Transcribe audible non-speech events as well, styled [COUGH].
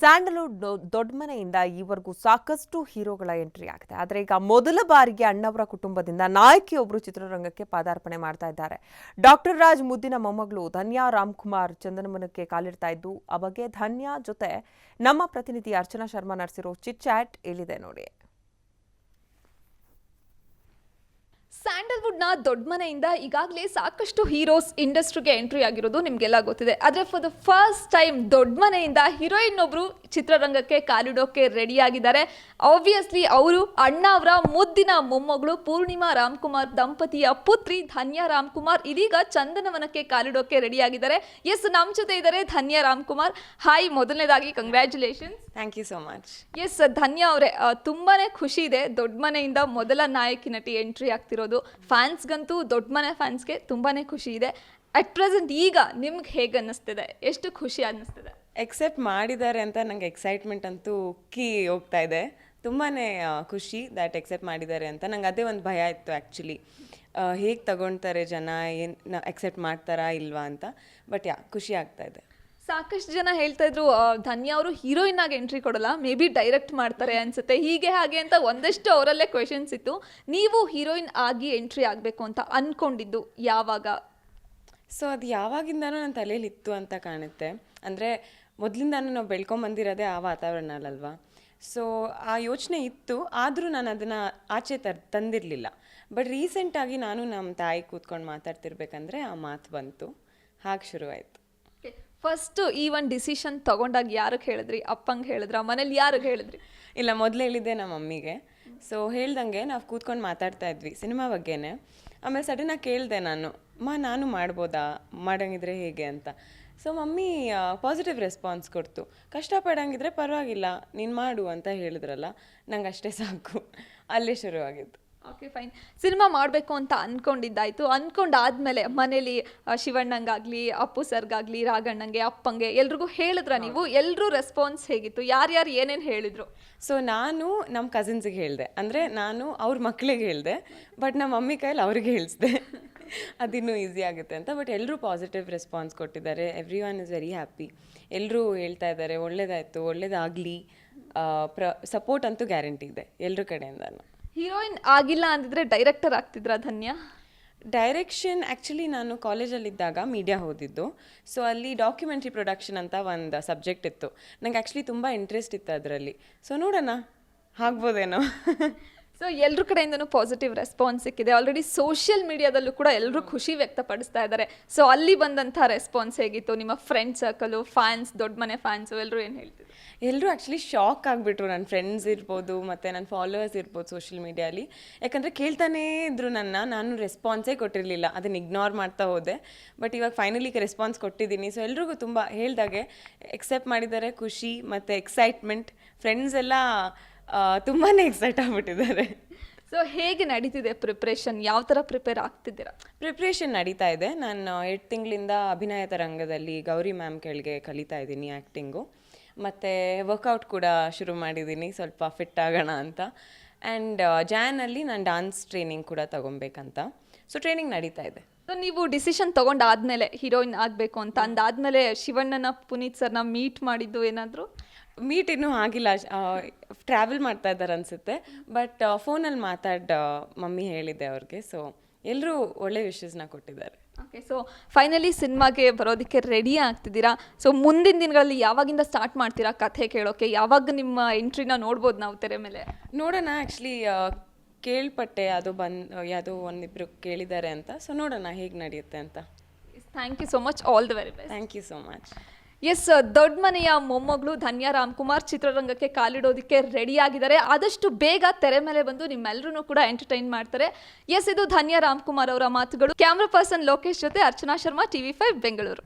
Sandalwood ದೊಡ್ಡಮನೆಯಿಂದ ದೊಡ್ಡ ಮನೆಯಿಂದ ಈವರೆಗೂ ಸಾಕಷ್ಟು ಹೀರೋಗಳ ಎಂಟ್ರಿ ಆಗಿದೆ. ಆದರೆ ಈಗ ಮೊದಲ ಬಾರಿಗೆ ಅಣ್ಣವರ ಕುಟುಂಬದಿಂದ ನಾಯಕಿಯೊಬ್ಬರು ಚಿತ್ರರಂಗಕ್ಕೆ ಪಾದಾರ್ಪಣೆ ಮಾಡ್ತಾ ಇದ್ದಾರೆ. ಡಾಕ್ಟರ್ ರಾಜ್ ಮುದ್ದಿನ ಮೊಮ್ಮಗಳು ಧನ್ಯಾ ರಾಮ್ಕುಮಾರ್ ಚಂದನಮನಕ್ಕೆ ಕಾಲಿಡ್ತಾ ಇದ್ದು, ಆ ಬಗ್ಗೆ ಧನ್ಯಾ ಜೊತೆ ನಮ್ಮ ಪ್ರತಿನಿಧಿ ಅರ್ಚನಾ ಶರ್ಮಾ ನಡೆಸಿರೋ ಚಿಟ್ ಚಾಟ್ ಇಲ್ಲಿದೆ ನೋಡಿ. ಸ್ಯಾಂಡಲ್ವುಡ್ನ ದೊಡ್ಡ ಮನೆಯಿಂದ ಈಗಾಗಲೇ ಸಾಕಷ್ಟು ಹೀರೋಸ್ ಇಂಡಸ್ಟ್ರಿಗೆ ಎಂಟ್ರಿ ಆಗಿರೋದು ನಿಮಗೆಲ್ಲ ಗೊತ್ತಿದೆ. ಆದರೆ ಫಾರ್ ದ ಫಸ್ಟ್ ಟೈಮ್ ದೊಡ್ಡ ಮನೆಯಿಂದ ಹೀರೋಯಿನ್ ಒಬ್ರು ಚಿತ್ರರಂಗಕ್ಕೆ ಕಾಲಿಡೋಕೆ ರೆಡಿಯಾಗಿದ್ದಾರೆ. ಆಬ್ವಿಯಸ್ಲಿ ಅವರು ಅಣ್ಣ ಅವರ ಮುದ್ದಿನ ಮೊಮ್ಮಗಳು ಪೂರ್ಣಿಮಾ ರಾಮ್ಕುಮಾರ್ ದಂಪತಿಯ ಪುತ್ರಿ ಧನ್ಯಾ ರಾಮ್ಕುಮಾರ್ ಇದೀಗ ಚಂದನವನಕ್ಕೆ ಕಾಲಿಡೋಕೆ ರೆಡಿಯಾಗಿದ್ದಾರೆ. ಎಸ್ ನಮ್ಮ ಜೊತೆ ಇದ್ದಾರೆ ಧನ್ಯಾ ರಾಮ್ಕುಮಾರ್. ಹಾಯ್ ಮೊದಲನೇದಾಗಿ congratulations thank you so much yes Dhanya ಅವರೇ ತುಂಬಾನೇ ಖುಷಿ ಇದೆ. ದೊಡ್ಡ ಮನೆಯಿಂದ ಮೊದಲ ನಾಯಕಿ ನಟಿ ಎಂಟ್ರಿ ಆಗ್ತಿರೋದು. ಫ್ಯಾನ್ಸ್ಗಂತೂ ದೊಡ್ಡ ಮನೆ ಫ್ಯಾನ್ಸ್ಗೆ ತುಂಬಾನೇ ಖುಷಿ ಇದೆ. ಅಟ್ ಪ್ರೆಸೆಂಟ್ ಈಗ ನಿಮ್ಗೆ ಹೇಗೆ ಅನ್ನಿಸ್ತಿದೆ? ಎಷ್ಟು ಖುಷಿ ಅನ್ನಿಸ್ತಿದೆ? ಎಕ್ಸೆಪ್ಟ್ ಮಾಡಿದ್ದಾರೆ ಅಂತ ನಂಗೆ ಎಕ್ಸೈಟ್ಮೆಂಟ್ ಅಂತೂ ಉಕ್ಕಿ ಹೋಗ್ತಾ ಇದೆ. ತುಂಬಾ ಖುಷಿ ದ್ಯಾಟ್ ಎಕ್ಸೆಪ್ಟ್ ಮಾಡಿದ್ದಾರೆ ಅಂತ. ನಂಗೆ ಅದೇ ಒಂದು ಭಯ ಇತ್ತು ಆ್ಯಕ್ಚುಲಿ ಹೇಗೆ ತಗೊಳ್ತಾರೆ ಜನ ಏನು ಎಕ್ಸೆಪ್ಟ್ ಮಾಡ್ತಾರಾ ಇಲ್ವಾ ಅಂತ. ಬಟ್ ಯಾ ಖುಷಿ ಆಗ್ತಾ ಇದೆ. ಸಾಕಷ್ಟು ಜನ ಹೇಳ್ತಾ ಇದ್ರು ಧನ್ಯ ಅವರು ಹೀರೋಯಿನ್ ಆಗಿ ಎಂಟ್ರಿ ಕೊಡಲ್ಲ ಮೇ ಬಿ ಡೈರೆಕ್ಟ್ ಮಾಡ್ತಾರೆ ಅನ್ಸುತ್ತೆ. ಹೀಗೆ ಹಾಗೆ ಅಂತ ಒಂದಷ್ಟು ಅವರಲ್ಲೇ ಕ್ವೆಶನ್ಸ್ ಇತ್ತು. ನೀವು ಹೀರೋಯಿನ್ ಆಗಿ ಎಂಟ್ರಿ ಆಗಬೇಕು ಅಂತ ಅನ್ಕೊಂಡಿದ್ದು ಯಾವಾಗ? ಸೊ ಅದು ಯಾವಾಗಿಂದನೂ ನನ್ನ ತಲೆಯಲ್ಲಿ ಇತ್ತು ಅಂತ ಕಾಣುತ್ತೆ. ಅಂದರೆ ಮೊದಲಿಂದಾನು ನಾವು ಬೆಳ್ಕೊಂಬಂದಿರೋದೇ ಆ ವಾತಾವರಣಲ್ಲಲ್ವಾ ಸೊ ಆ ಯೋಚನೆ ಇತ್ತು ಆದರೂ ನಾನು ಅದನ್ನು ಆಚೆ ತರ್ ತಂದಿರಲಿಲ್ಲ. ಬಟ್ ರೀಸೆಂಟಾಗಿ ನಾನು ನಮ್ಮ ತಾಯಿ ಕೂತ್ಕೊಂಡು ಮಾತಾಡ್ತಿರ್ಬೇಕಂದ್ರೆ ಆ ಮಾತು ಬಂತು. ಹಾಗೆ ಶುರುವಾಯಿತು. ಫಸ್ಟು ಈ ಒಂದು ಡಿಸಿಷನ್ ತಗೊಂಡಾಗ ಯಾರಿಗೆ ಹೇಳಿದ್ರಿ? ಅಪ್ಪಂಗೆ ಹೇಳಿದ್ರ? ಮನೇಲಿ ಯಾರಿಗೆ ಹೇಳಿದ್ರಿ? ಇಲ್ಲ ಮೊದಲು ಹೇಳಿದ್ದೆ ನಮ್ಮ ಮಮ್ಮಿಗೆ ಸೊ ಹೇಳ್ದಂಗೆ ನಾವು ಕೂತ್ಕೊಂಡು ಮಾತಾಡ್ತಾ ಇದ್ವಿ ಸಿನಿಮಾ ಬಗ್ಗೆನೇ. ಆಮೇಲೆ ಸಡನ್ನಾಗಿ ಕೇಳಿದೆ ನಾನು, ಮಾ, ನಾನು ಮಾಡ್ಬೋದಾ? ಮಾಡಂಗಿದ್ರೆ ಹೇಗೆ ಅಂತ? ಸೊ ಮಮ್ಮಿ ಪಾಸಿಟಿವ್ ರೆಸ್ಪಾನ್ಸ್ ಕೊಡ್ತು. ಕಷ್ಟಪಡಂಗಿದ್ರೆ ಪರವಾಗಿಲ್ಲ, ನೀನು ಮಾಡು ಅಂತ ಹೇಳಿದ್ರಲ್ಲ ನಂಗೆ ಅಷ್ಟೇ ಸಾಕು. ಅಲ್ಲೇ ಶುರುವಾಗಿದ್ದು ಓಕೆ ಫೈನ್ ಸಿನಿಮಾ ಮಾಡಬೇಕು ಅಂತ ಅಂದ್ಕೊಂಡಿದ್ದಾಯಿತು ಅಂದ್ಕೊಂಡಾದ್ಮೇಲೆ ಮನೇಲಿ ಶಿವಣ್ಣಂಗಾಗಲಿ ಅಪ್ಪು ಸರ್ಗಾಗಲಿ ರಾಗಣ್ಣಂಗೆ ಅಪ್ಪಂಗೆ ಎಲ್ರಿಗೂ ಹೇಳಿದ್ರ ನೀವು? ಎಲ್ಲರೂ ರೆಸ್ಪಾನ್ಸ್ ಹೇಗಿತ್ತು? ಯಾರ್ಯಾರು ಏನೇನು ಹೇಳಿದ್ರು? ಸೊ ನಾನು ನಮ್ಮ ಕಸಿನ್ಸಿಗೆ ಹೇಳಿದೆ. ಅಂದರೆ ನಾನು ಅವ್ರ ಮಕ್ಕಳಿಗೆ ಹೇಳಿದೆ ಬಟ್ ನಮ್ಮ ಮಮ್ಮಿ ಕೈಯಲ್ಲಿ ಅವ್ರಿಗೆ ಹೇಳಿಸ್ದೆ. [LAUGHS] ಅದಿನ್ನೂ ಈಸಿ ಆಗುತ್ತೆ ಅಂತ ಬಟ್ ಎಲ್ಲರೂ ಪಾಸಿಟಿವ್ ರೆಸ್ಪಾನ್ಸ್ ಕೊಟ್ಟಿದ್ದಾರೆ. Every one is very happy ಎಲ್ಲರೂ ಹೇಳ್ತಾ ಇದ್ದಾರೆ ಒಳ್ಳೇದಾಯಿತು ಒಳ್ಳೇದಾಗಲಿ ಪ್ರ ಸಪೋರ್ಟ್ ಅಂತೂ ಗ್ಯಾರಂಟಿ ಇದೆ ಎಲ್ಲರ ಕಡೆಯಿಂದನೂ. ಹೀರೋಯಿನ್ ಆಗಿಲ್ಲ ಅಂದಿದ್ರೆ ಡೈರೆಕ್ಟರ್ ಆಗ್ತಿದ್ರ ಧನ್ಯ? ಡೈರೆಕ್ಷನ್ ಆ್ಯಕ್ಚುಲಿ ನಾನು ಕಾಲೇಜಲ್ಲಿದ್ದಾಗ ಮೀಡಿಯಾ ಓದಿದ್ದು. ಸೊ ಅಲ್ಲಿ ಡಾಕ್ಯುಮೆಂಟ್ರಿ ಪ್ರೊಡಕ್ಷನ್ ಅಂತ ಒಂದು ಸಬ್ಜೆಕ್ಟ್ ಇತ್ತು. ನಂಗೆ ಆ್ಯಕ್ಚುಲಿ ತುಂಬ ಇಂಟ್ರೆಸ್ಟ್ ಇತ್ತು ಅದರಲ್ಲಿ. ಸೊ ನೋಡೋಣ. ಆಗ್ಬೋದೇನೋ? [LAUGHS] ಸೊ ಎಲ್ಲರ ಕಡೆಯಿಂದನೂ ಪಾಸಿಟಿವ್ ರೆಸ್ಪಾನ್ಸ್ ಸಿಕ್ಕಿದೆ. ಆಲ್ರೆಡಿ ಸೋಷಿಯಲ್ ಮೀಡಿಯಾದಲ್ಲೂ ಕೂಡ ಎಲ್ಲರೂ ಖುಷಿ ವ್ಯಕ್ತಪಡಿಸ್ತಾ ಇದ್ದಾರೆ. ಸೊ ಅಲ್ಲಿ ಬಂದಂಥ ರೆಸ್ಪಾನ್ಸ್ ಹೇಗಿತ್ತು? ನಿಮ್ಮ ಫ್ರೆಂಡ್ ಸರ್ಕಲು ಫ್ಯಾನ್ಸ್ ದೊಡ್ಡ ಮನೆ ಫ್ಯಾನ್ಸು ಎಲ್ಲರೂ ಏನು ಹೇಳ್ತಿದ್ರು? ಎಲ್ಲರೂ ಆ್ಯಕ್ಚುಲಿ ಶಾಕ್ ಆಗಿಬಿಟ್ರು. ನನ್ನ ಫ್ರೆಂಡ್ಸ್ ಇರ್ಬೋದು, ಮತ್ತು ನನ್ನ ಫಾಲೋವರ್ಸ್ ಇರ್ಬೋದು ಸೋಷಿಯಲ್ ಮೀಡಿಯಲ್ಲಿ ಯಾಕಂದರೆ ಕೇಳ್ತಾನೇ ಇದ್ರು ನನ್ನ. ನಾನು ರೆಸ್ಪಾನ್ಸೇ ಕೊಟ್ಟಿರಲಿಲ್ಲ. ಅದನ್ನು ಇಗ್ನೋರ್ ಮಾಡ್ತಾ ಹೋದೆ. ಬಟ್ ಇವಾಗ ಫೈನಲಿ ರೆಸ್ಪಾನ್ಸ್ ಕೊಟ್ಟಿದ್ದೀನಿ. ಸೊ ಎಲ್ರಿಗೂ ತುಂಬ ಹೇಳ್ದಾಗೆ ಎಕ್ಸೆಪ್ಟ್ ಮಾಡಿದ್ದಾರೆ. ಖುಷಿ ಮತ್ತು ಎಕ್ಸೈಟ್ಮೆಂಟ್ ಫ್ರೆಂಡ್ಸ್ ಎಲ್ಲ ತುಂಬಾ ಎಕ್ಸೈಟ್ ಆಗಿಬಿಟ್ಟಿದ್ದಾರೆ. ಸೊ ಹೇಗೆ ನಡೀತಿದೆ ಪ್ರಿಪ್ರೇಷನ್ ಯಾವ ಥರ ಪ್ರಿಪೇರ್ ಆಗ್ತಿದ್ದೀರಾ? ಪ್ರಿಪ್ರೇಷನ್ ನಡೀತಾ ಇದೆ. ನಾನು ಎಂಟು ತಿಂಗಳಿಂದ ಅಭಿನಯ ತರಂಗದಲ್ಲಿ ಗೌರಿ ಮ್ಯಾಮ್ ಕೆಳಗೆ ಕಲಿತಾ ಇದ್ದೀನಿ ಆ್ಯಕ್ಟಿಂಗು ಮತ್ತು ವರ್ಕೌಟ್ ಕೂಡ ಶುರು ಮಾಡಿದ್ದೀನಿ ಸ್ವಲ್ಪ ಫಿಟ್ ಆಗೋಣ ಅಂತ. ಆ್ಯಂಡ್ ಜ್ಯಾನಲ್ಲಿ ನಾನು ಡ್ಯಾನ್ಸ್ ಟ್ರೈನಿಂಗ್ ಕೂಡ ತಗೊಬೇಕಂತ. ಸೊ ಟ್ರೈನಿಂಗ್ ನಡೀತಾ ಇದೆ. ಸೊ ನೀವು ಡಿಸಿಷನ್ ತಗೊಂಡಾದ್ಮೇಲೆ ಹೀರೋಯಿನ್ ಆಗಬೇಕು ಅಂತ ಅಂದಾದಮೇಲೆ ಶಿವಣ್ಣನ ಪುನೀತ್ ಸರ್ನ ಮೀಟ್ ಮಾಡಿದ್ದು ಏನಾದರೂ? ಮೀಟ್ ಇನ್ನೂ ಆಗಿಲ್ಲ. ಟ್ರಾವೆಲ್ ಮಾಡ್ತಾ ಇದ್ದಾರೆ ಅನಿಸುತ್ತೆ. ಬಟ್ ಫೋನಲ್ಲಿ ಮಾತಾಡ ಮಮ್ಮಿ ಹೇಳಿದ್ದೆ ಅವ್ರಿಗೆ. ಸೊ ಎಲ್ಲರೂ ಒಳ್ಳೆ ವಿಷಸ್ನ ಕೊಟ್ಟಿದ್ದಾರೆ. ಓಕೆ ಸೊ ಫೈನಲಿ ಸಿನಿಮಾಗೆ ಬರೋದಕ್ಕೆ ರೆಡಿ ಆಗ್ತಿದ್ದೀರಾ? ಸೊ ಮುಂದಿನ ದಿನಗಳಲ್ಲಿ ಯಾವಾಗಿಂದ ಸ್ಟಾರ್ಟ್ ಮಾಡ್ತೀರಾ ಕಥೆ ಕೇಳೋಕೆ? ಯಾವಾಗ ನಿಮ್ಮ ಎಂಟ್ರಿನ ನೋಡ್ಬೋದು ನಾವು ತೆರೆ ಮೇಲೆ? ನೋಡೋಣ ಆ್ಯಕ್ಚುಲಿ ಕೇಳ್ಪಟ್ಟೆ ಅದು ಬಂದು ಯಾವುದೋ ಒಂದಿಬ್ರು ಕೇಳಿದ್ದಾರೆ ಅಂತ. ಸೊ ನೋಡೋಣ ಹೇಗೆ ನಡೆಯುತ್ತೆ ಅಂತ. Thank you so much all the very best thank you so much yes, ದೊಡ್ಡ ಮನೆಯ ಮೊಮ್ಮಗಳು ಧನ್ಯಾ ರಾಮ್ಕುಮಾರ್ ಚಿತ್ರರಂಗಕ್ಕೆ ಕಾಲಿಡೋದಕ್ಕೆ ರೆಡಿ ಆಗಿದ್ದಾರೆ ಆದಷ್ಟು ಬೇಗ ತೆರೆ ಮೇಲೆ ಬಂದು ನಿಮ್ಮೆಲ್ಲರೂ ಕೂಡ ಎಂಟರ್ಟೈನ್ ಮಾಡ್ತಾರೆ. ಎಸ್, ಇದು ಧನ್ಯಾ ರಾಮ್ಕುಮಾರ್ ಅವರ ಮಾತುಗಳು. ಕ್ಯಾಮ್ರಾ ಪರ್ಸನ್ ಲೋಕೇಶ್ ಜೊತೆ ಅರ್ಚನಾ ಶರ್ಮಾ ಟಿವಿ ಫೈವ್ ಬೆಂಗಳೂರು.